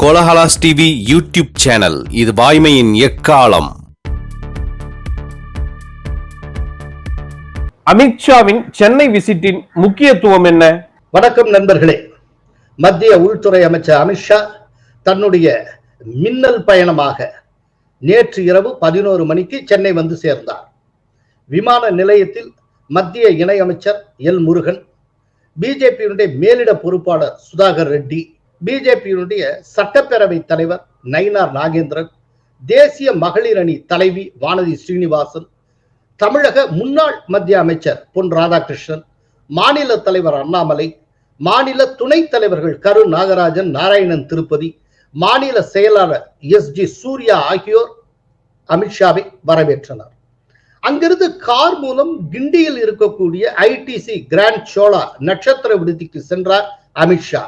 Kolahalas TV YouTube channel. இது வாய்மையின் எக்காலம். அமித்ஷாவின் சென்னை விசிட்டின் முக்கியத்துவம் என்ன? வணக்கம் நண்பர்களே. மத்திய உள்துறை அமைச்சர் அமித்ஷா தன்னுடைய மின்னல் பயணமாக நேற்று இரவு பதினோரு மணிக்கு சென்னை வந்து சேர்ந்தார். விமான நிலையத்தில் மத்திய இணையமைச்சர் எல் முருகன் பிஜேபியினுடைய மேலிட பொறுப்பாளர் சுதாகர் ரெட்டி பிஜேபியினுடைய சட்டப்பேரவை தலைவர் நயினார் நாகேந்திரன் தேசிய மகளிர் அணி தலைவி வானதி ஸ்ரீனிவாசன் தமிழக முன்னாள் மத்திய அமைச்சர் பொன் ராதாகிருஷ்ணன் மாநில தலைவர் அண்ணாமலை மாநில துணைத் தலைவர்கள் கரு நாகராஜன் நாராயணன் திருப்பதி மாநில செயலாளர் எஸ் ஜி சூர்யா ஆகியோர் அமித்ஷாவை வரவேற்றனர். அங்கிருந்து கார் மூலம் கிண்டியில் இருக்கக்கூடிய ஐடிசி கிராண்ட் சோலா நட்சத்திர விடுதிக்கு சென்றார் அமித்ஷா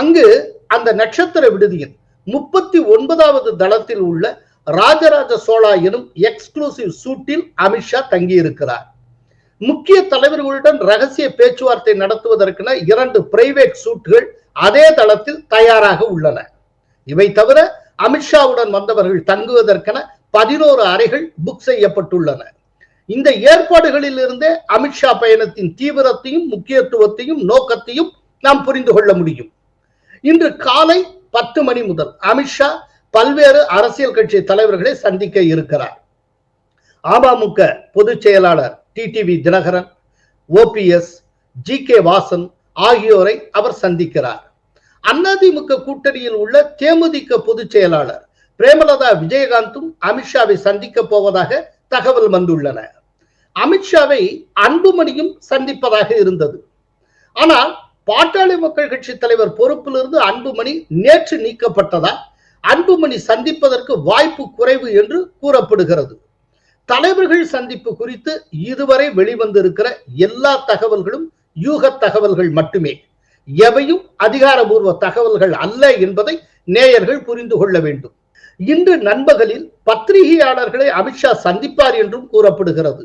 அங்கு அந்த நட்சத்திர விடுதியின் முப்பத்தி ஒன்பதாவது தளத்தில் உள்ள ராஜராஜ சோழா எனும் எக்ஸ்க்ளூசிவ் சூட்டில் அமித்ஷா தங்கியிருக்கிறார். முக்கிய தலைவர்களுடன் ரகசிய பேச்சுவார்த்தை நடத்துவதற்கென இரண்டு பிரைவேட் சூட்டுகள் அதே தளத்தில் தயாராக உள்ளன. இவை தவிர அமித்ஷாவுடன் வந்தவர்கள் தங்குவதற்கென பதினோரு அறைகள் புக் செய்யப்பட்டுள்ளன. இந்த ஏற்பாடுகளில் இருந்தே அமித்ஷா பயணத்தின் தீவிரத்தையும் முக்கியத்துவத்தையும் நோக்கத்தையும் நாம் புரிந்து கொள்ள முடியும். இன்று காலை பத்து மணி முதல் அமித்ஷா பல்வேறு அரசியல் கட்சி தலைவர்களை சந்திக்க இருக்கிறார். அமமுக பொதுச் செயலாளர் TTV Dinakaran OPS G K Vasan ஆகியோரை அவர் சந்திக்கிறார். அதிமுக கூட்டணியில் உள்ள தேமுதிக பொதுச் செயலாளர் பிரேமலதா விஜயகாந்தும் அமித்ஷாவை சந்திக்க போவதாக தகவல் வந்துள்ளன. அமித்ஷாவை அன்புமணியும் சந்திப்பதாக இருந்தது. ஆனால் பாட்டாளி மக்கள் கட்சி தலைவர் பொறுப்பிலிருந்து அன்புமணி நேற்று நீக்கப்பட்டதால் அன்புமணி சந்திப்பதற்கு வாய்ப்பு குறைவு என்று கூறப்படுகிறது. தலைவர்கள் சந்திப்பு குறித்து இதுவரை வெளிவந்திருக்கிற எல்லா தகவல்களும் யூக தகவல்கள் மட்டுமே. எவையும் அதிகாரபூர்வ தகவல்கள் அல்ல என்பதை நேயர்கள் புரிந்து கொள்ள வேண்டும். இன்று நண்பகலில் பத்திரிகையாளர்களை அமித்ஷா சந்திப்பார் என்றும் கூறப்படுகிறது.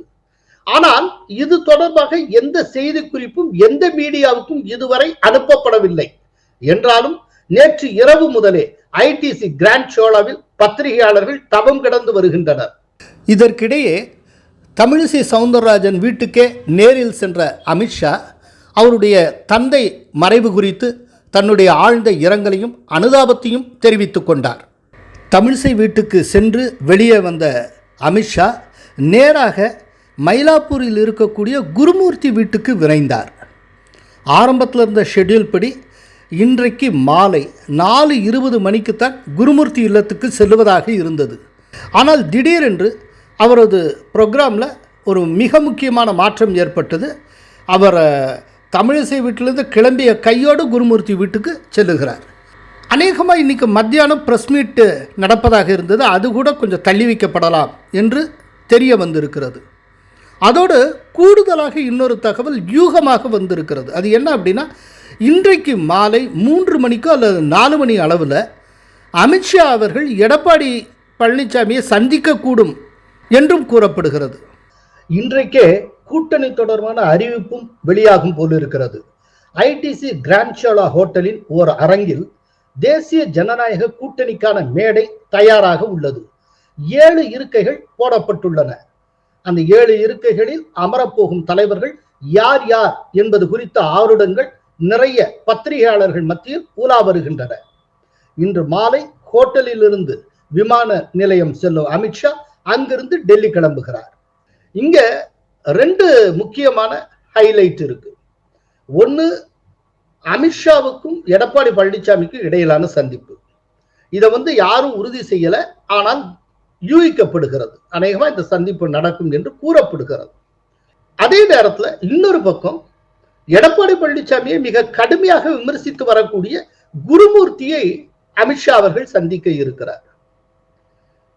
ஆனால் இது தொடர்பாக எந்த செய்தி குறிப்பும் எந்த மீடியாவுக்கும் இதுவரை அனுப்பப்படவில்லை. என்றாலும் நேற்று இரவு முதலே ஐடிசி கிராண்ட் ஷோலாவில் பத்திரிகையாளர்கள் தவம் கிடந்து வருகின்றனர். இதற்கிடையே தமிழிசை சவுந்தரராஜன் வீட்டுக்கே நேரில் சென்ற அமித்ஷா அவருடைய தந்தை மறைவு குறித்து தன்னுடைய ஆழ்ந்த இரங்கலையும் அனுதாபத்தையும் தெரிவித்துக் கொண்டார். தமிழிசை வீட்டுக்கு சென்று வெளியே வந்த அமித்ஷா நேராக மயிலாப்பூரில் இருக்கக்கூடிய குருமூர்த்தி வீட்டுக்கு விரைந்தார். ஆரம்பத்தில் இருந்த ஷெட்யூல் படி இன்றைக்கு மாலை நாலு இருபது மணிக்குத்தான் குருமூர்த்தி இல்லத்துக்கு செல்லுவதாக இருந்தது. ஆனால் திடீரென்று அவரது ப்ரோக்ராமில் ஒரு மிக முக்கியமான மாற்றம் ஏற்பட்டது. அவர் தமிழிசை வீட்டிலிருந்து கிளம்பிய கையோடு குருமூர்த்தி வீட்டுக்கு செல்லுகிறார். அநேகமாக இன்றைக்கி மத்தியானம் ப்ரெஸ் மீட்டு நடப்பதாக இருந்தது. அது கூட கொஞ்சம் தள்ளி வைக்கப்படலாம் என்று தெரிய வந்திருக்கிறது. அதோடு கூடுதலாக இன்னொரு தகவல் யூகமாக வந்திருக்கிறது. அது என்ன அப்படின்னா இன்றைக்கு மாலை மூன்று மணிக்கோ அல்லது நாலு மணி அளவில் அமித்ஷா அவர்கள் எடப்பாடி பழனிசாமியை சந்திக்கக்கூடும் என்றும் கூறப்படுகிறது. இன்றைக்கே கூட்டணி தொடர்பான அறிவிப்பும் வெளியாகும் போல் இருக்கிறது. ஐடிசி கிராண்ட்ஷோலா ஹோட்டலின் ஓர் அரங்கில் தேசிய ஜனநாயக கூட்டணிக்கான மேடை தயாராக உள்ளது. ஏழு இருக்கைகள் போடப்பட்டுள்ளன. அந்த ஏழு இருக்கைகளில் அமரப்போகும் தலைவர்கள் யார் யார் என்பது குறித்த ஆருடங்கள் நிறைய பத்திரிகையாளர்கள் மத்தியில் ஊலா வருகின்றன. இன்று மாலை ஹோட்டலில் இருந்து விமான நிலையம் செல்லும் அமித்ஷா அங்கிருந்து டெல்லி கிளம்புகிறார். இங்க ரெண்டு முக்கியமான ஹைலைட் இருக்கு. ஒன்னு அமித்ஷாவுக்கும் எடப்பாடி பழனிசாமிக்கும் இடையிலான சந்திப்பு. இதை வந்து யாரும் உறுதி செய்யல. ஆனால் யூகிக்கப்படுகிறது. அநேகமா இந்த சந்திப்பு நடக்கும் என்று கூறப்படுகிறது. அதே நேரத்துல இன்னொரு பக்கம் எடப்பாடி பழனிசாமியை மிக கடுமையாக விமர்சித்து வரக்கூடிய குருமூர்த்தியை அமித்ஷா அவர்கள் சந்திக்க இருக்கிறார்.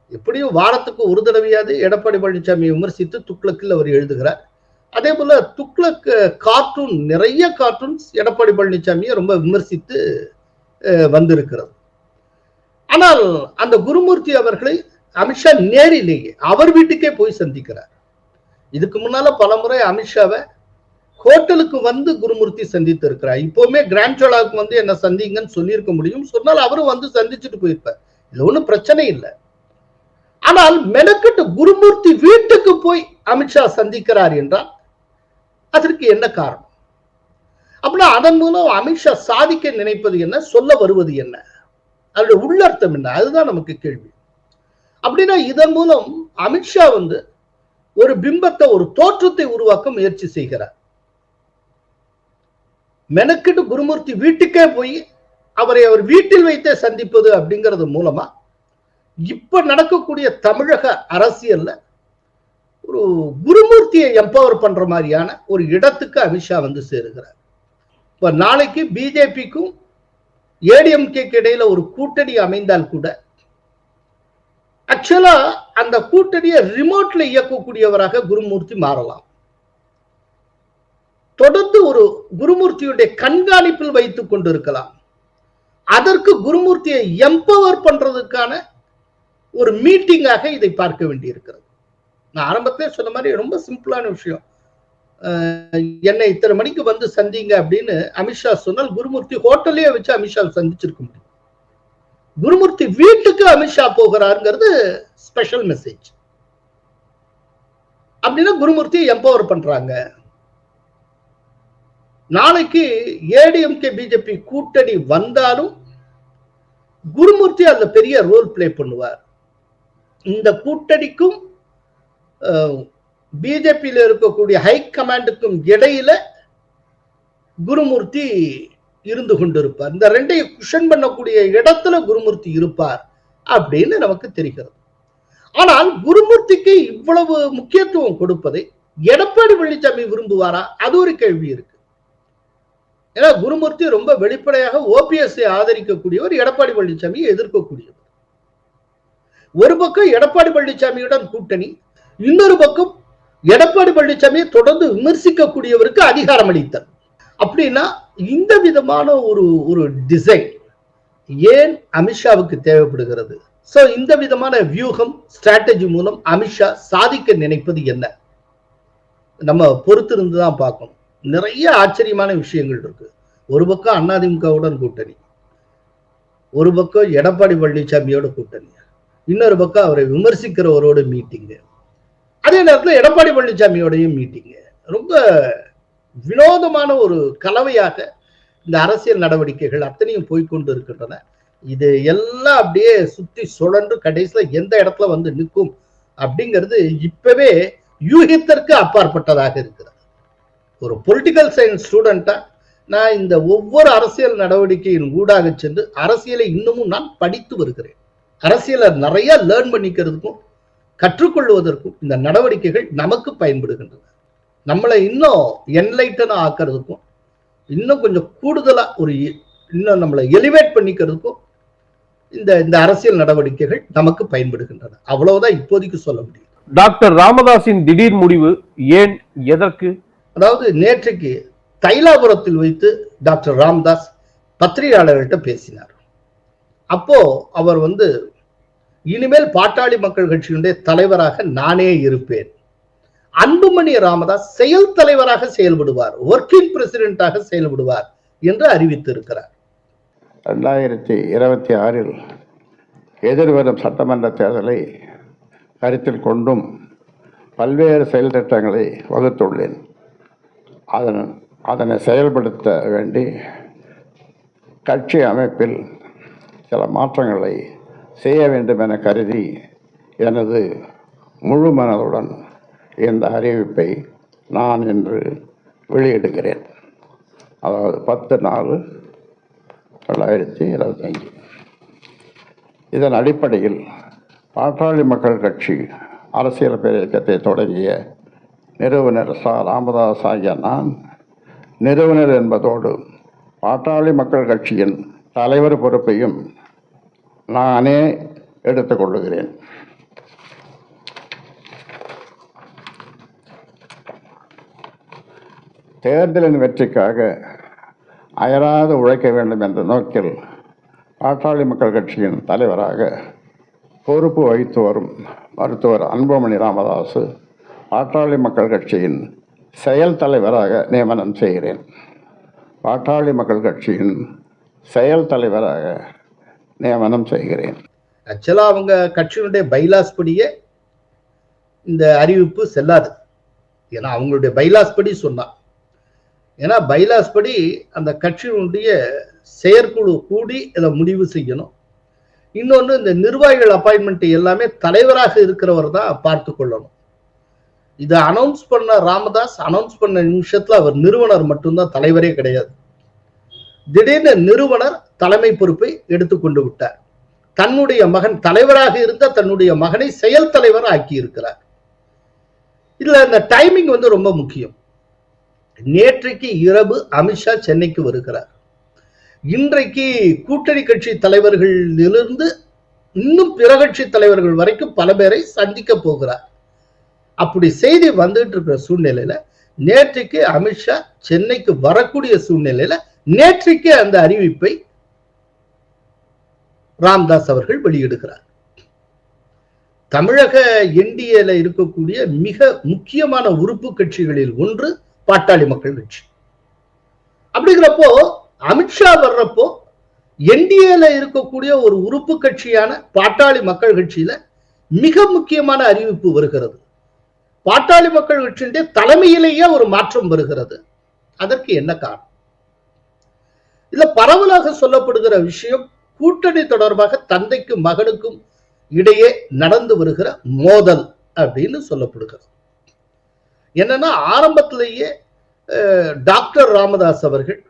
எப்படியும் வாரத்துக்கு ஒரு தடவையாவது எடப்பாடி பழனிசாமியை விமர்சித்து துக்ளக்கில் அவர் எழுதுகிறார். அதே போல துக்ளக் கார்ட்டூன் நிறைய கார்ட்டூன்ஸ் எடப்பாடி பழனிசாமியை ரொம்ப விமர்சித்து வந்திருக்கிறது. ஆனால் அந்த குருமூர்த்தி அவர்களை அமித்ஷா நேரிலேயே அவர் வீட்டுக்கே போய் சந்திக்கிறார். இதுக்கு முன்னால பல முறை அமித்ஷாவை ஹோட்டலுக்கு வந்து குருமூர்த்தி சந்தித்து இருக்கிறார் இப்பவுமே கிராண்ட் சோலாவுக்கு வந்து என்ன சந்திங்கன்னு சொல்லியிருக்க முடியும். சொன்னால் அவரும் வந்து சந்திச்சுட்டு போயிருப்பார். இது ஒன்றும் பிரச்சனை இல்லை. ஆனால் மெனக்கெட்டு குருமூர்த்தி வீட்டுக்கு போய் அமித்ஷா சந்திக்கிறார் என்றால் அதற்கு என்ன காரணம்? அப்படின்னா அதன் மூலம் அமித்ஷா சாதிக்க நினைப்பது என்ன? சொல்ல வருவது என்ன? அதோட உள்ளர்த்தம் என்ன? அதுதான் நமக்கு கேள்வி. அப்படின்னா இதன் மூலம் அமித்ஷா வந்து ஒரு பிம்பத்தை ஒரு தோற்றத்தை உருவாக்க முயற்சி செய்கிறார். மெனக்கிட்டு குருமூர்த்தி வீட்டுக்கே போய் அவரை அவர் வீட்டில் வைத்தே சந்திப்பது அப்படிங்கிறது மூலமா இப்ப நடக்கக்கூடிய தமிழக அரசியல்ல ஒரு குருமூர்த்தியை எம்பவர் பண்ற மாதிரியான ஒரு இடத்துக்கு அமித்ஷா வந்து சேருகிறார். இப்ப நாளைக்கு பிஜேபிக்கும் ஏடிஎம்கேக்கு இடையில ஒரு கூட்டணி அமைந்தால் கூட ஆக்சுவலா அந்த கூட்டணியை ரிமோட்ல இயக்கக்கூடியவராக குருமூர்த்தி மாறலாம். தொடர்ந்து ஒரு குருமூர்த்தியுடைய கண்காணிப்பில் வைத்துக் கொண்டிருக்கலாம். அதற்கு குருமூர்த்தியை எம்பவர் பண்றதுக்கான ஒரு மீட்டிங்காக இதை பார்க்க வேண்டியிருக்கிறது. நான் ஆரம்பத்திலே சொன்ன மாதிரி ரொம்ப சிம்பிளான விஷயம். என்னை இத்தனை மணிக்கு வந்து சந்திங்க அப்படின்னு அமித்ஷா சொன்னால் குருமூர்த்தி ஹோட்டல்லே வச்சு அமித்ஷா சந்திச்சிருக்க முடியும். குருமூர்த்தி வீட்டுக்கு அமித்ஷா போகிறாருங்கிறது ஸ்பெஷல் மெசேஜ் அப்படின்னா குருமூர்த்தியை எம்பவர் பண்றாங்க. நாளைக்கு ஏடிஎம்கே பிஜேபி கூட்டணி வந்தாலும் குருமூர்த்தி அதுல பெரிய ரோல் பிளே பண்ணுவார். இந்த கூட்டணிக்கும் பிஜேபியில் இருக்கக்கூடிய ஹை கமாண்டுக்கும் இடையில குருமூர்த்தி இருந்து கொண்டிருப்பார். இந்த ரெண்டையும் குஷன் பண்ணக்கூடிய இடத்துல குருமூர்த்தி இருப்பார் அப்படின்னு நமக்கு தெரிகிறது. ஆனால் குருமூர்த்திக்கு இவ்வளவு முக்கியத்துவம் கொடுப்பதை எடப்பாடி பழனிசாமி விரும்புவாரா? அது ஒரு கேள்வி இருக்கு. ஏன்னா குருமூர்த்தி ரொம்ப வெளிப்படையாக ஓபிஎஸ் ஆதரிக்கக்கூடியவர் எடப்பாடி பழனிசாமியை எதிர்க்கக்கூடியவர். ஒரு பக்கம் எடப்பாடி பழனிசாமியுடன் கூட்டணி இன்னொரு பக்கம் எடப்பாடி பழனிசாமியை தொடர்ந்து விமர்சிக்கக்கூடியவருக்கு அதிகாரம் அளித்தல். அப்படின்னா இந்த விதமான ஒரு ஒரு டிசைன் ஏன் அமித்ஷாவுக்கு தேவைப்படுகிறது? சோ இந்த விதமான வியூகம் ஸ்ட்ராட்டஜி மூலம் அமித்ஷா சாதிக்க நினைப்பது என்ன? நம்ம பொறுத்திருந்து தான் பார்க்கணும். நிறைய ஆச்சரியமான விஷயங்கள் இருக்கு. ஒரு பக்கம் அண்ணாதிமுகவுடன் கூட்டணி. ஒரு பக்கம் எடப்பாடி பழனிசாமியோட கூட்டணி. இன்னொரு பக்கம் அவரை விமர்சிக்கிறவரோட மீட்டிங்கு அதே நேரத்தில் எடப்பாடி பழனிசாமியோடையும் மீட்டிங்கு ரொம்ப வினோதமான ஒரு கலவையாக இந்த அரசியல் நடவடிக்கைகள் அத்தனையும் போய்கொண்டு இருக்கின்றன இது எல்லாம் அப்படியே சுத்தி சுழன்று கடைசியில எந்த இடத்துல வந்து நிற்கும் அப்படிங்கிறது இப்பவே யூகித்திற்கு அப்பாற்பட்டதாக இருக்கிறது. ஒரு பொலிட்டிக்கல் சயின்ஸ் ஸ்டூடெண்டா நான் இந்த ஒவ்வொரு அரசியல் நடவடிக்கையின் ஊடாக சென்று அரசியலை இன்னமும் நான் படித்து வருகிறேன். அரசியலை நிறைய லேர்ன் பண்ணிக்கிறதுக்கும் கற்றுக்கொள்வதற்கும் இந்த நடவடிக்கைகள் நமக்கு பயன்படுகின்றன. நம்மளை இன்னும் என்லைட்டனா ஆக்கிறதுக்கும் இன்னும் கொஞ்சம் கூடுதலா ஒரு இன்னும் நம்மளை எலிவேட் பண்ணிக்கிறதுக்கும் இந்த இந்த அரசியல் நடவடிக்கைகள் நமக்கு பயன்படுகின்றன. அவ்வளவுதான் இப்போதைக்கு சொல்ல முடியும். டாக்டர் ராமதாஸின் திடீர் முடிவு ஏன் எதற்கு? அதாவது நேற்றைக்கு தைலாபுரத்தில் வைத்து டாக்டர் ராம்தாஸ் பத்திரிகையாளர்கள்ட்ட பேசினார். அப்போ அவர் வந்து இனிமேல் பாட்டாளி மக்கள் கட்சியினுடைய தலைவராக நானே இருப்பேன். அன்புமணி ராமதாஸ் செயல் தலைவராக செயல்படுவார் ஒர்க்கிங் பிரசிடென்டாக செயல்படுவார் என்று அறிவித்திருக்கிறார். ரெண்டாயிரத்தி இருபத்தி ஆறில் எதிர்வரும் சட்டமன்ற தேர்தலை கருத்தில் கொண்டும் பல்வேறு செயல் திட்டங்களை வகுத்துள்ளேன். அதன் அதனை செயல்படுத்த வேண்டி கட்சி அமைப்பில் சில மாற்றங்களை செய்ய வேண்டும் என கருதி எனது முழு மனதுடன் இந்த அறிவிப்பை நான் இன்று வெளியிடுகிறேன். அதாவது பத்து நாலு ரெண்டாயிரத்தி இருபத்தஞ்சி. இதன் அடிப்படையில் பாட்டாளி மக்கள் கட்சி அரசியல் பேரியக்கத்தை தொடங்கிய நிறுவனர் ச. ராமதாஸ் ஆகிய நான் நிறுவனர் என்பதோடு பாட்டாளி மக்கள் கட்சியின் தலைவர் பொறுப்பையும் நானே எடுத்துக்கொள்ளுகிறேன் தேர்தலின் வெற்றிக்காக அயராது உழைக்க வேண்டும் என்ற நோக்கில் பாட்டாளி மக்கள் கட்சியின் தலைவராக பொறுப்பு வகித்து வரும் மருத்துவர் அன்புமணி ராமதாசு பாட்டாளி மக்கள் கட்சியின் செயல் தலைவராக நியமனம் செய்கிறேன். பாட்டாளி மக்கள் கட்சியின் செயல் தலைவராக நியமனம் செய்கிறேன். ஆக்சுவலாக அவங்க கட்சியினுடைய பைலாஸ் படியே இந்த அறிவிப்பு செல்லாது. ஏன்னா அவங்களுடைய பைலாஸ் படி சொன்னா. ஏன்னா பைலாஸ் படி அந்த கட்சியினுடைய செயற்குழு கூடி இதை முடிவு செய்யணும். இன்னொன்று இந்த நிர்வாகிகள் அப்பாயின்மெண்ட் எல்லாமே தலைவராக இருக்கிறவர் தான் பார்த்து கொள்ளணும். இதை அனௌன்ஸ் பண்ண ராமதாஸ் அனௌன்ஸ் பண்ண நிமிஷத்தில் அவர் நிறுவனர் மட்டும்தான் தலைவரே கிடையாது. திடீர்னு நிறுவனர் தலைமை பொறுப்பை எடுத்துக்கொண்டு விட்டார். தன்னுடைய மகன் தலைவராக இருந்த தன்னுடைய மகனை செயல் தலைவர் ஆக்கி இருக்கிறார் இதுல இந்த டைமிங் வந்து ரொம்ப முக்கியம். நேற்றைக்கு இரவு அமித்ஷா சென்னைக்கு வருகிறார். இன்றைக்கு கூட்டணி கட்சி தலைவர்களிலிருந்து இன்னும் பிற கட்சி தலைவர்கள் வரைக்கும் பல பேரை சந்திக்க போகிறார். அப்படி செய்தி வந்துட்டு இருக்கிற சூழ்நிலையில நேற்றைக்கு அமித்ஷா சென்னைக்கு வரக்கூடிய சூழ்நிலையில நேற்றைக்கு அந்த அறிவிப்பை ராம்தாஸ் அவர்கள் வெளியிடுகிறார். தமிழக என்டிஏல இருக்கக்கூடிய மிக முக்கியமான உறுப்பு கட்சிகளில் ஒன்று பாட்டாளி மக்கள் கட்சி அப்படிங்கிறப்போ அமித்ஷா வர்றப்போ என்டிஏல இருக்கக்கூடிய ஒரு உறுப்பு கட்சியான பாட்டாளி மக்கள் கட்சியில மிக முக்கியமான அறிவிப்பு வருகிறது. பாட்டாளி மக்கள் கட்சியினுடைய தலைமையிலேயே ஒரு மாற்றம் வருகிறது. அதற்கு என்ன காரணம்? இதுல பரவலாக சொல்லப்படுகிற விஷயம் கூட்டணி தொடர்பாக தந்தைக்கும் மகனுக்கும் இடையே நடந்து வருகிற மோதல் அப்படின்னு சொல்லப்படுகிறது. என்னன்னா ஆரம்பத்திலேயே டாக்டர் ராமதாஸ் அவர்கள்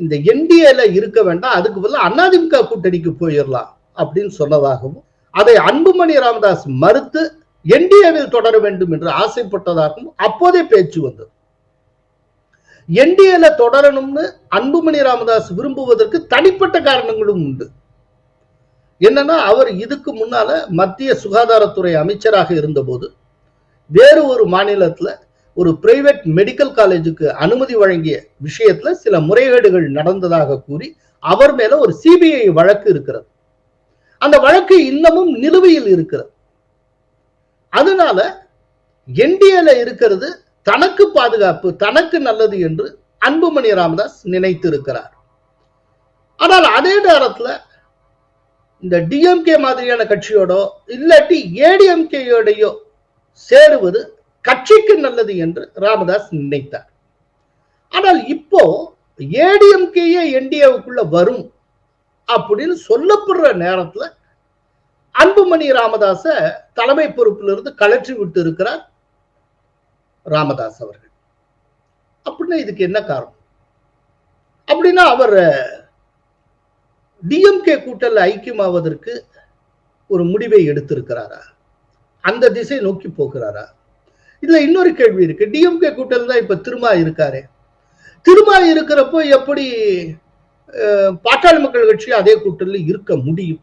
இந்த என்டிஏல இருக்க வேண்டாம் அதுக்கு பதிலாக அண்ணாதிமுக கூட்டணிக்கு போயிடலாம் அப்படின்னு சொன்னதாகவும் அதை அன்புமணி ராமதாஸ் மறுத்து என்டிஏவில் தொடர வேண்டும் என்று ஆசைப்பட்டதாகவும் அப்போதே பேச்சு வந்தது. என்டிஏல தொடரணும்னு அன்புமணி ராமதாஸ் விரும்புவதற்கு தனிப்பட்ட காரணங்களும் உண்டு. என்னன்னா அவர் இதுக்கு முன்னால மத்திய சுகாதாரத்துறை அமைச்சராக இருந்தபோது வேறு ஒரு மாநிலத்துல ஒரு பிரைவேட் மெடிக்கல் காலேஜுக்கு அனுமதி வழங்கிய விஷயத்துல சில முறைகேடுகள் நடந்ததாக கூறி அவர் மேல ஒரு சிபிஐ வழக்கு இருக்கிறது. அந்த வழக்கு இன்னமும் நிலுவையில் இருக்கிறது. அதனால என்டிஏல இருக்கிறது தனக்கு பாதுகாப்பு தனக்கு நல்லது என்று அன்புமணி ராமதாஸ் நினைத்து இருக்கிறார் ஆனால் அதே நேரத்துல இந்த டிஎம்கே மாதிரியான கட்சியோட இல்லாட்டி ஏடிஎம்கேயோடையோ சேருவது கட்சிக்கு நல்லது என்று ராமதாஸ் நினைத்தார். ஆனால் இப்போ ஏடிஎம்கேயே என்டிஏவுக்குள்ள வரும் அப்படின்னு சொல்லப்படுற நேரத்துல அன்புமணி ராமதாச தலைமை பொறுப்பிலிருந்து கலற்றி விட்டு இருக்கிறார் ராமதாஸ் அவர்கள். அப்படின்னா இதுக்கு என்ன காரணம்? அப்படின்னா அவர் டிஎம்கே கூட்டல் ஐக்கியமாவதற்கு ஒரு முடிவை எடுத்திருக்கிறாரா? அந்த திசை நோக்கி போகிறாரா? இதுல இன்னொரு கேள்வி இருக்கு. டிஎம்கே கூட்டல் தான் இப்ப திருமா இருக்காரு. திருமா இருக்கிறப்போ எப்படி பாட்டாளி மக்கள் கட்சி அதே கூட்டல்ல இருக்க முடியும்?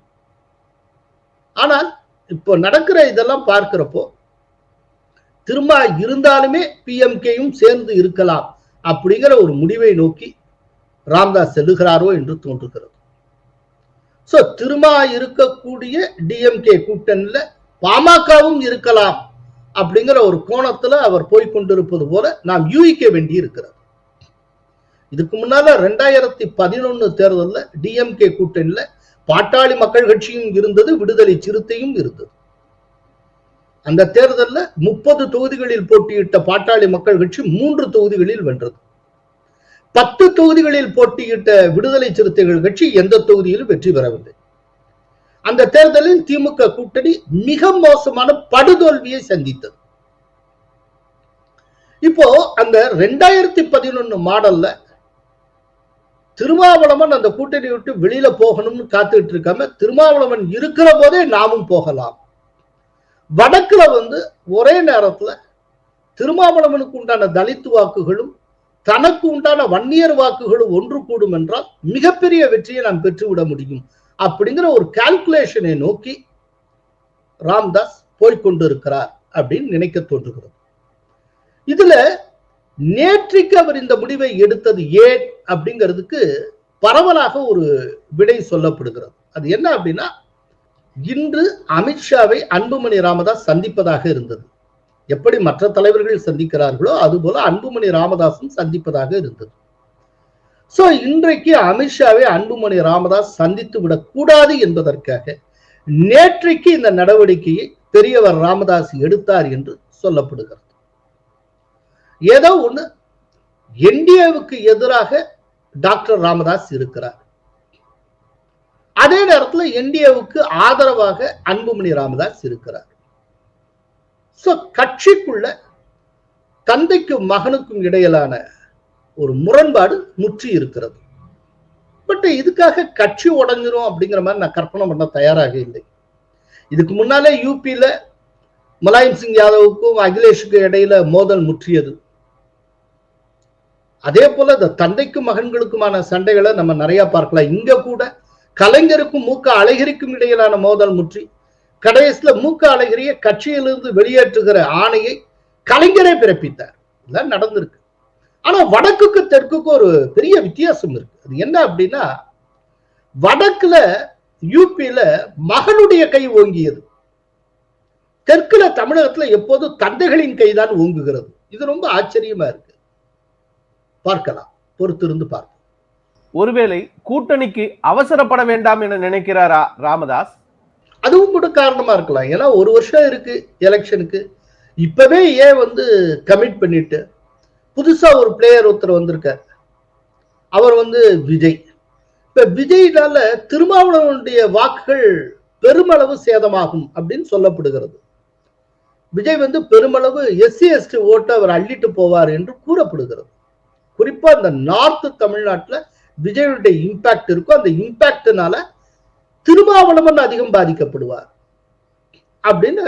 ஆனால் இப்போ நடக்கிற இதெல்லாம் பார்க்கிறப்போ திரும்ப இருந்தாலுமே பிஎம்கேயும் சேர்ந்து இருக்கலாம் அப்படிங்கிற ஒரு முடிவை நோக்கி ராம்தாஸ் செல்லுகிறாரோ என்று தோன்றுகிறது. சோ திருமா இருக்கக்கூடிய டிஎம்கே கூட்டணியில பாமகவும் இருக்கலாம் அப்படிங்கிற ஒரு கோணத்துல அவர் போய் கொண்டிருப்பது போல நாம் யூகிக்க வேண்டி இருக்கிறது இதுக்கு முன்னால ரெண்டாயிரத்தி பதினொன்னு தேர்தல்ல டிஎம்கே கூட்டணியில பாட்டாளி மக்கள் கட்சியும் இருந்தது விடுதலை சிறுத்தையும் இருந்தது. அந்த தேர்தல்ல முப்பது தொகுதிகளில் போட்டியிட்ட பாட்டாளி மக்கள் கட்சி மூன்று தொகுதிகளில் வென்றது. பத்து தொகுதிகளில் போட்டியிட்ட விடுதலை சிறுத்தைகள் கட்சி எந்த தொகுதியிலும் வெற்றி பெறவில்லை. அந்த தேர்தலில் திமுக கூட்டணி மிக மோசமான படுதோல்வியை சந்தித்தது. இப்போ அந்த ரெண்டாயிரத்தி பதினொன்னு மாடல்ல திருமாவளவன் அந்த கூட்டணி விட்டு வெளியில போகணும்னு காத்துட்டு இருக்காம திருமாவளவன் இருக்கிற போதே நாமும் போகலாம். வடக்குல வந்து ஒரே நேரத்துல திருமாவளவனுக்கு உண்டான தலித் வாக்குகளும் தனக்கு உண்டான வன்னியர் வாக்குகளும் ஒன்று கூடும் என்றால் மிகப்பெரிய வெற்றியை நாம் பெற்றுவிட முடியும். அப்படிங்கிற ஒரு கால்குலேஷனை நோக்கி ராம்தாஸ் போய்கொண்டிருக்கிறார் அப்படின்னு நினைக்க தோன்றுகிறது. இதுல நேற்றைக்கு அவர் இந்த முடிவை எடுத்தது ஏன் அப்படிங்கிறதுக்கு பரவலாக ஒரு விடை சொல்லப்படுகிறது. அது என்ன அப்படின்னா இன்று அமித்ஷாவை அன்புமணி ராமதாஸ் சந்திப்பதாக இருந்தது. எப்படி மற்ற தலைவர்கள் சந்திக்கிறார்களோ அதுபோல அன்புமணி ராமதாசும் சந்திப்பதாக இருந்தது. சோ இன்றைக்கு அமித்ஷாவை அன்புமணி ராமதாஸ் சந்தித்து விடக்கூடாது என்பதற்காக நேற்றைக்கு இந்த நடவடிக்கையை பெரியவர் ராமதாஸ் எடுத்தார் என்று சொல்லப்படுகிறது. ஏதோ ஒண்ணு என்டிஏவுக்கு எதிராக டாக்டர் ராமதாஸ் இருக்கிறார். அதே நேரத்தில் என்டிஏவுக்கு ஆதரவாக அன்புமணி ராமதாஸ் இருக்கிறார். சோ கட்சிக்குள்ள தந்தைக்கும் மகனுக்கும் இடையிலான ஒரு முரண்பாடு முற்றி இருக்கிறது. பட் இதுக்காக கட்சி உடஞ்சிரும் அப்படிங்கிற மாதிரி நான் கற்பனை பண்ண தயாராக இல்லை. இதுக்கு முன்னாலே யூபியில முலாயம் சிங் யாதவுக்கும் அகிலேஷுக்கும் இடையில மோதல் முற்றியது. அதே போல இந்த தந்தைக்கும் மகன்களுக்குமான சண்டைகளை நம்ம நிறைய பார்க்கலாம். இங்க கூட கலைஞருக்கும் மூக்க அழகிரிக்கும் இடையிலான மோதல் முற்றி. கடைசியில மூக்க அழகிரியை கட்சியிலிருந்து வெளியேற்றுகிற ஆணையை கலைஞரே பிறப்பித்தார். இதெல்லாம் நடந்திருக்கு. ஆனா வடக்குக்கு தெற்குக்கு ஒரு பெரிய வித்தியாசம் இருக்கு. அது என்ன அப்படின்னா வடக்குல யூபியில மகனுடைய கை ஓங்கியது. தெற்குல தமிழகத்துல எப்போதும் தந்தைகளின் கைதான் ஓங்குகிறது. இது ரொம்ப ஆச்சரியமா இருக்கு. பார்க்கலாம். பொறுத்திருந்து பார்க்கலாம் ஒருவேளை கூட்டணிக்கு அவசரப்பட வேண்டாம் என நினைக்கிறாரா ராமதாஸ்? அதுவும் கூட காரணமா இருக்கலாம். ஏன்னா ஒரு வருஷம் இருக்கு எலெக்ஷனுக்கு. இப்பவே ஏன் வந்து கமிட் பண்ணிட்டு புதுசா ஒரு பிளேயர் ஒருத்தர் வந்திருக்கார். அவர் வந்து விஜய். இப்ப விஜய்னால திருமாவளவனுடைய வாக்குகள் பெருமளவு சேதமாகும் அப்படின்னு சொல்லப்படுகிறது. விஜய் வந்து பெருமளவு எஸ்சி எஸ்டி ஓட்டை அவர் அள்ளிட்டு போவார் என்று கூறப்படுகிறது. குறிப்பா இந்த நார்த்து தமிழ்நாட்டுல விஜயனுடைய இம்பாக்ட் இருக்கும் அந்த இம்பாக்டினால திருமாவளவன் அதிகம் பாதிக்கப்படுவார் அப்படின்னு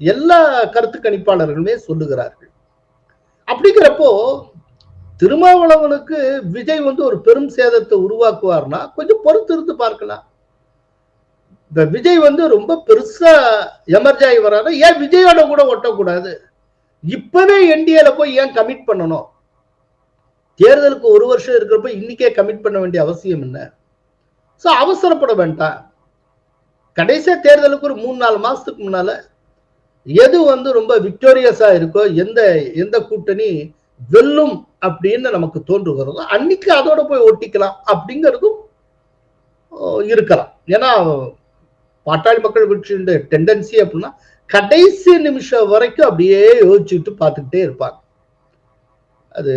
எல்லா கருத்து கணிப்பாளர்களுமே சொல்லுகிறார்கள். அப்படிங்கிறப்போ திருமாவளவனுக்கு விஜய் வந்து ஒரு பெரும் சேதத்தை உருவாக்குவார்னா கொஞ்சம் பொறுத்து இருந்து பார்க்கலாம். இந்த விஜய் வந்து ரொம்ப பெருசா எமர்ஜாயி வராது வராரு. ஏன் விஜயோட கூட ஒட்டக்கூடாது? இப்பவே என்டிஏல போய் ஏன் கமிட் பண்ணணும்? தேர்தலுக்கு ஒரு வருஷம் இருக்கிறப்ப இன்னைக்கே கமிட் பண்ண வேண்டிய அவசியம் என்ன? ஸோ அவசரப்பட வேண்டாம். கடைசியா தேர்தலுக்கு ஒரு மூணு நாலு மாசத்துக்கு முன்னால எது வந்து ரொம்ப விக்டோரியஸா இருக்கோ எந்த எந்த கூட்டணி வெல்லும் அப்படின்னு நமக்கு தோன்றுகிறதோ அன்னைக்கு அதோட போய் ஒட்டிக்கலாம் அப்படிங்கிறதும் இருக்கலாம். ஏன்னா பாட்டாளி மக்கள் கட்சியுடைய டெண்டன்சி அப்படின்னா கடைசி நிமிஷம் வரைக்கும் அப்படியே யோசிச்சுட்டு பார்த்துக்கிட்டே இருப்பாங்க. அது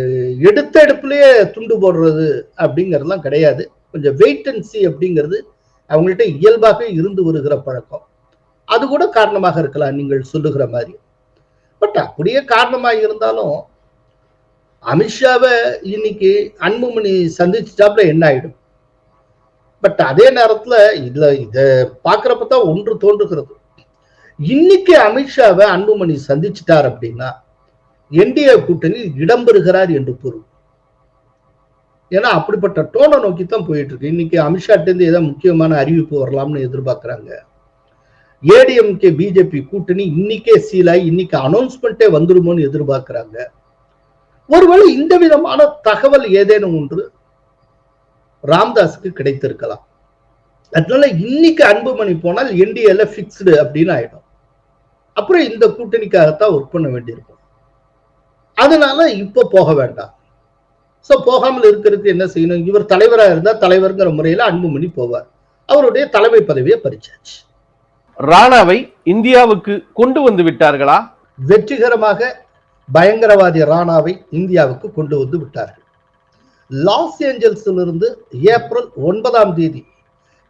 எடுத்த எடுப்புலயே துண்டு போடுறது அப்படிங்கிறதுலாம் கிடையாது. கொஞ்சம் வெயிட் அண்ட் சி அப்படிங்கிறது அவங்கள்ட்ட இயல்பாக இருந்து வருகிற பழக்கம். அது கூட காரணமாக இருக்கலாம் நீங்கள் சொல்லுகிற மாதிரி. பட் அப்படியே காரணமாக இருந்தாலும் அமித்ஷாவை இன்னைக்கு அன்புமணி சந்திச்சிட்டாப்புல என்ன ஆயிடும்? பட் அதே நேரத்துல இதுல இத பாக்குறப்ப தான் ஒன்று தோன்றுகிறது. இன்னைக்கு அமித்ஷாவை அன்புமணி சந்திச்சிட்டார் அப்படின்னா என்டிஏ கூட்டணியில் இடம்பெறுகிறார் என்று பொருள். ஏன்னா அப்படிப்பட்ட டோனை நோக்கி தான் போயிட்டு இருக்கு. இன்னைக்கு அமித்ஷாட்ட இருந்து ஏதாவது முக்கியமான அறிவிப்பு வரலாம்னு எதிர்பார்க்குறாங்க. ஏடிஎம்கே பிஜேபி கூட்டணி இன்னைக்கே சீலாய் இன்னைக்கு அனௌன்ஸ்மெண்ட்டே வந்துருமோன்னு எதிர்பார்க்கிறாங்க. ஒருவேளை இந்த விதமான தகவல் ஏதேனும் ஒன்று ராம்தாஸுக்கு கிடைத்திருக்கலாம். அதனால இன்னைக்கு அன்புமணி போனால் என்டிஏல பிக்ஸ்டு அப்படின்னு ஆயிடும். அப்புறம் இந்த கூட்டணிக்காகத்தான் ஒர்க் பண்ண வேண்டியிருக்கும். அதனால இப்ப போக வேண்டாம். சோ போகாமல் இருக்கிறதுக்கு என்ன செய்யணும்? இவர் தலைவரா இருந்தா தலைவருங்கிற முறையில அன்புமணி போவார். அவருடைய தலைமை பதவியை பறிச்சாச்சு. ராணாவை இந்தியாவுக்கு கொண்டு வந்து விட்டார்களா? வெற்றிகரமாக பயங்கரவாதி ராணாவை இந்தியாவுக்கு கொண்டு வந்து விட்டார்கள். லாஸ் ஏஞ்சல்ஸிலிருந்து ஏப்ரல் ஒன்பதாம் தேதி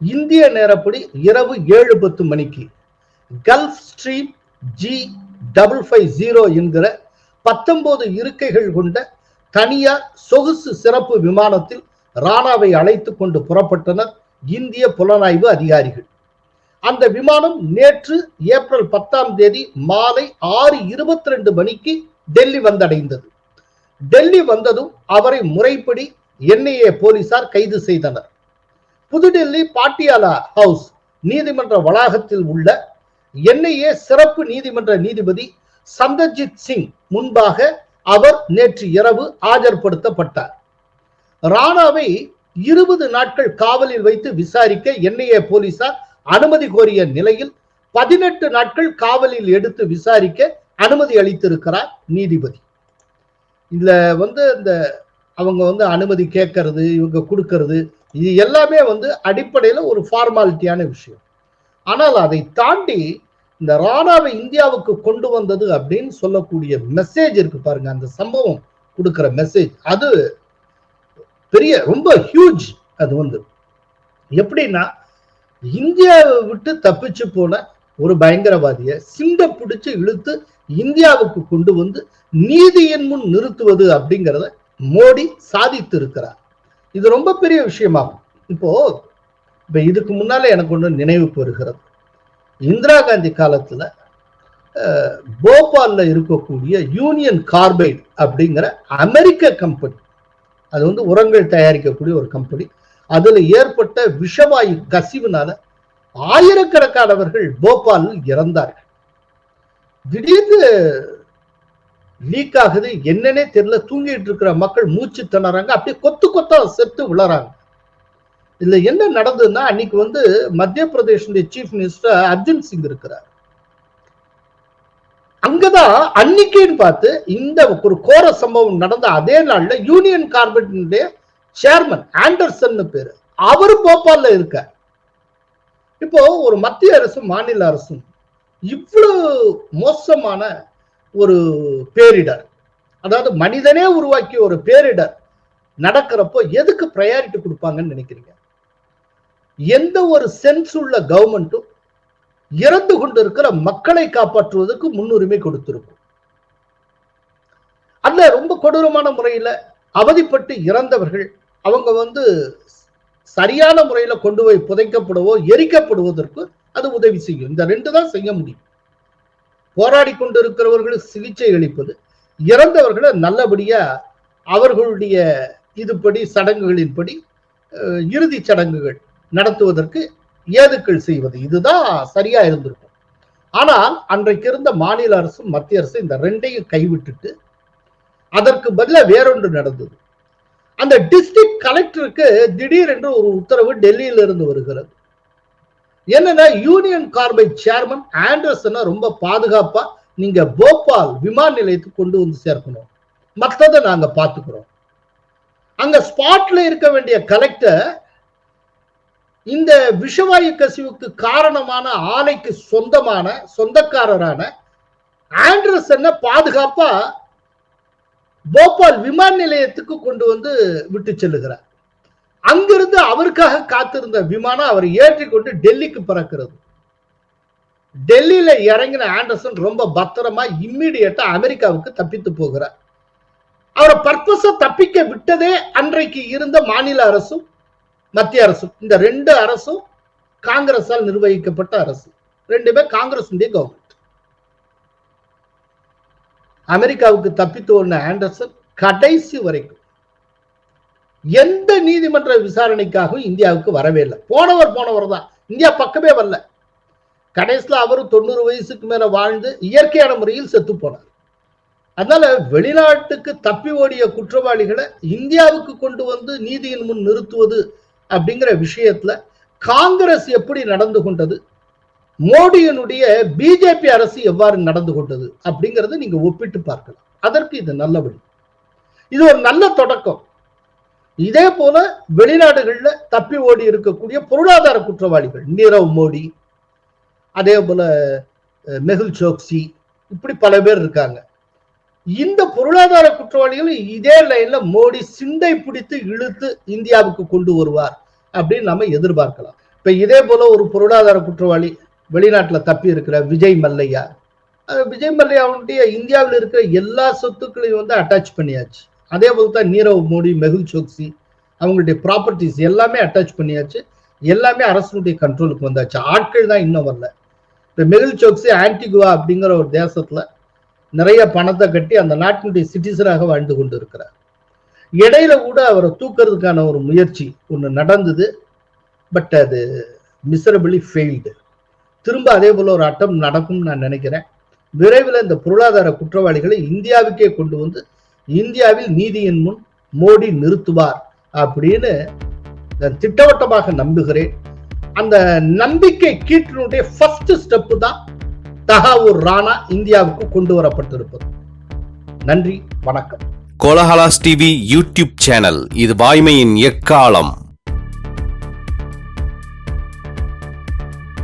இந்திய நேரப்படி இரவு ஏழு பத்து மணிக்கு gulf stream G double five zero என்கிற பத்தொன்பது இருக்கைகள் கொண்ட தனியார் சொகுசு சிறப்பு விமானத்தில் ராணாவை அழைத்து கொண்டு புறப்பட்டனர் இந்திய புலனாய்வு அதிகாரிகள். அந்த விமானம் நேற்று ஏப்ரல் பத்தாம் தேதி மாலை ஆறு இருபத்தி ரெண்டு மணிக்கு டெல்லி வந்தடைந்தது. டெல்லி வந்ததும் அவரை முறைப்படி என்ஐஏ போலீசார் கைது செய்தனர். புதுடெல்லி பாட்டியாலா ஹவுஸ் நீதிமன்ற வளாகத்தில் உள்ள என்ஐஏ சிறப்பு நீதிமன்ற நீதிபதி சந்தர்ஜித் சிங் முன்பாக அவர் நேற்று இரவு ஆஜர்படுத்தப்பட்டார். ராணாவை இருபது நாட்கள் காவலில் வைத்து விசாரிக்க என்ஐஏ போலீசார் அனுமதி கோரிய நிலையில் பதினெட்டு நாட்கள் காவலில் எடுத்து விசாரிக்க அனுமதி அளித்திருக்கிறார் நீதிபதி. இதுல வந்து இந்த அவங்க வந்து அனுமதி கேட்கறது இவங்க கொடுக்கறது இது எல்லாமே வந்து அடிப்படையில் ஒரு ஃபார்மாலிட்டியான விஷயம். ஆனால் அதை தாண்டி இந்த ராணாவை இந்தியாவுக்கு கொண்டு வந்தது அப்படின்னு சொல்லக்கூடிய மெசேஜ் இருக்கு பாருங்க. அந்த சம்பவம் கொடுக்கிற மெசேஜ் அது பெரிய ரொம்ப ஹியூஜ் அது வந்து. எப்படின்னா இந்தியாவை விட்டு தப்பிச்சு போன ஒரு பயங்கரவாதியை சிங்க பிடிச்சு இழுத்து இந்தியாவுக்கு கொண்டு வந்து நீதியின் முன் நிறுத்துவது அப்படிங்கிறத மோடி சாதித்து இருக்கிறார் இது ரொம்ப பெரிய விஷயமாகும். இப்போ இப்ப இதுக்கு முன்னால எனக்கு ஒன்று நினைவுக்கு வருகிறது. இந்திரா காந்தி காலத்துல போபால்ல இருக்கக்கூடிய யூனியன் கார்பைட் அப்படிங்கிற அமெரிக்க கம்பெனி அது வந்து உரங்கள் தயாரிக்கக்கூடிய ஒரு கம்பெனி அதுல ஏற்பட்ட விஷவாயு கசிவுனால ஆயிரக்கணக்கானவர்கள் போபாலில் இறந்தார்கள். திடீர்னு லீக் ஆகுது என்னன்னே தெரியல தூங்கிட்டு இருக்கிற மக்கள் மூச்சு திணறாங்க அப்படியே கொத்து கொத்தா செத்து விழறாங்க இதுல என்ன நடந்ததுன்னா அன்னைக்கு வந்து மத்திய பிரதேச சீஃப் மினிஸ்டர் அர்ஜுன் சிங் இருக்கிறார். அங்கதான் அன்னைக்குன்னு பார்த்து இந்த ஒரு கோர சம்பவம் நடந்த அதே நாள்ல யூனியன் கார்பெட்டினுடைய சேர்மன் ஆண்டர்சன் பேரு. அவரு போபால்ல இருக்க இப்போ ஒரு மத்திய அரசும் மாநில அரசும் இவ்வளவு மோசமான ஒரு பேரிடர் அதாவது மனிதனே உருவாக்கிய ஒரு பேரிடர் நடக்கிறப்போ எதுக்கு ப்ரையாரிட்டி கொடுப்பாங்கன்னு நினைக்கிறீங்க? எந்த ஒரு சென்ஸ் உள்ள கவர்மெண்ட்டும் இறந்து கொண்டிருக்கிற மக்களை காப்பாற்றுவதற்கு முன்னுரிமை கொடுத்திருக்கும். அதுல ரொம்ப கொடூரமான முறையில அவதிப்பட்டு இறந்தவர்கள் அவங்க வந்து சரியான முறையில கொண்டு போய் புதைக்கப்படுவோ எரிக்கப்படுவதற்கு அது உதவி செய்யும். இந்த ரெண்டு தான் செய்ய முடியும். போராடி கொண்டிருக்கிறவர்களுக்கு சிகிச்சை அளிப்பது இறந்தவர்களை நல்லபடியா அவர்களுடைய இதுபடி சடங்குகளின்படி இறுதி சடங்குகள் நடத்துவதற்கு ஏதுக்கள் செய்வது. இதுதான் சரியா இருந்திருக்கும். ஆனால் அன்றைக்கு இருந்த மாநில அரசும் மத்திய அரசும் இந்த ரெண்டையும் கைவிட்டுட்டு அதற்கு பதிலா வேறொன்று நடந்தது. அந்த டிஸ்ட்ரிக்ட் கலெக்டருக்கு திடீரென்று ஒரு உத்தரவு டெல்லியில இருந்து வருகிறது. என்னன்னா யூனியன் கார்பைட் சேர்மன் ஆண்டர்சனை ரொம்ப பாதுகாப்பா நீங்க போபால் விமான நிலையத்துக்கு கொண்டு வந்து சேர்க்கணும். மற்றதை நாங்க பார்த்துக்கிறோம். அங்க ஸ்பாட்ல இருக்க வேண்டிய கலெக்டர் இந்த விஷவாயு கசிவுக்கு காரணமான ஆலைக்கு சொந்தமான சொந்தக்காரரான ஆண்டர்சனை பாதுகாப்பா போபால் விமான நிலையத்துக்கு கொண்டு வந்து விட்டு செல்லுகிறார். அங்கிருந்து அவருக்காக காத்திருந்த விமானம் அவர் ஏற்றிக்கொண்டு டெல்லிக்கு பறக்கிறது. டெல்லியில இறங்கின ஆண்டர்சன் ரொம்ப பத்திரமா இம்மிடியட்டா அமெரிக்காவுக்கு தப்பித்து போகிறார். அவரை பர்பஸ தப்பிக்க விட்டதே அன்றைக்கு இருந்த மாநில அரசும் மத்திய அரசும். இந்த ரெண்டு அரசும் காங்கிரஸால் நிர்வகிக்கப்பட்ட அரசு. ரெண்டுமே காங்கிரஸ் கவர்மெண்ட் அமெரிக்காவுக்கு தப்பித்து ஓடின ஆண்டர்சன் கடைசி வரைக்கும் எந்த நீதிமன்ற விசாரணைக்காகவும் இந்தியாவுக்கு வரவே இல்லை. போனவர் போனவர் தான். இந்தியா பக்கமே வரல. கடைசியில் அவரும் தொண்ணூறு வயசுக்கு மேல வாழ்ந்து இயற்கையான முறையில் செத்து போனார். அதனால வெளிநாட்டுக்கு தப்பி ஓடிய குற்றவாளிகளை இந்தியாவுக்கு கொண்டு வந்து நீதியின் முன் நிறுத்துவது அப்படிங்கிற விஷயத்துல காங்கிரஸ் எப்படி நடந்து கொண்டது? மோடியினுடைய பிஜேபி அரசு எவ்வாறு நடந்து கொண்டது அப்படிங்கறத நீங்க ஒப்பிட்டு பார்க்கலாம். அதற்கு இது நல்ல வழி. இது ஒரு நல்ல தொடக்கம். இதே போல வெளிநாடுகள்ல தப்பி ஓடி இருக்கக்கூடிய பொருளாதார குற்றவாளிகள் நீரவ் மோடி அதே போல மெகுல் சோக்சி இப்படி பல பேர் இருக்காங்க. இந்த பொருளாதார குற்றவாளிகள் இதே லைன்ல மோடி சிந்தை பிடித்து இழுத்து இந்தியாவுக்கு கொண்டு வருவார் அப்படின்னு நம்ம எதிர்பார்க்கலாம். இப்ப இதே போல ஒரு பொருளாதார குற்றவாளி வெளிநாட்டில் தப்பி இருக்கிற விஜய் மல்லையா? விஜய் மல்லையாவுடைய இந்தியாவில் இருக்கிற எல்லா சொத்துக்களையும் வந்து அட்டாச் பண்ணியாச்சு. அதே போல தான் நீரவ் மோடி மெகுல் சோக்சி அவங்களுடைய ப்ராப்பர்ட்டிஸ் எல்லாமே அட்டாச் பண்ணியாச்சு. எல்லாமே அரசனுடைய கண்ட்ரோலுக்கு வந்தாச்சு. ஆட்கள் தான் இன்னும் வரல. இப்போ மெகுல் சோக்சி ஆன்டிகுவா அப்படிங்கிற ஒரு தேசத்தில் நிறைய பணத்தை கட்டி அந்த நாட்டினுடைய சிட்டிசனாக வாழ்ந்து கொண்டு இருக்கிறார் இடையில கூட அவரை தூக்கிறதுக்கான ஒரு முயற்சி ஒன்று நடந்தது. பட் அது மிசரபிளி ஃபெயில்டு திரும்ப அதே போல ஒரு அட்டம் நடக்கும்னு நான் நினைக்கிறேன். விரைவில் இந்த பொருளாதார குற்றவாளிகளை இந்தியாவுக்கே கொண்டு வந்து இந்தியாவில் நீதியின் முன் மோடி நிறுத்துவார் அப்படின்னு திட்டவட்டமாக நம்புகிறேன். அந்த நம்பிக்கை கீட்டினுடைய ஃபர்ஸ்ட் ஸ்டெப் தான் தகாவூர் ராணா இந்தியாவுக்கு கொண்டு வரப்பட்டிருப்பது. நன்றி வணக்கம். கோலஹலாஸ் டிவி யூடியூப் சேனல் இது வாய்மையின் எக்காலம்.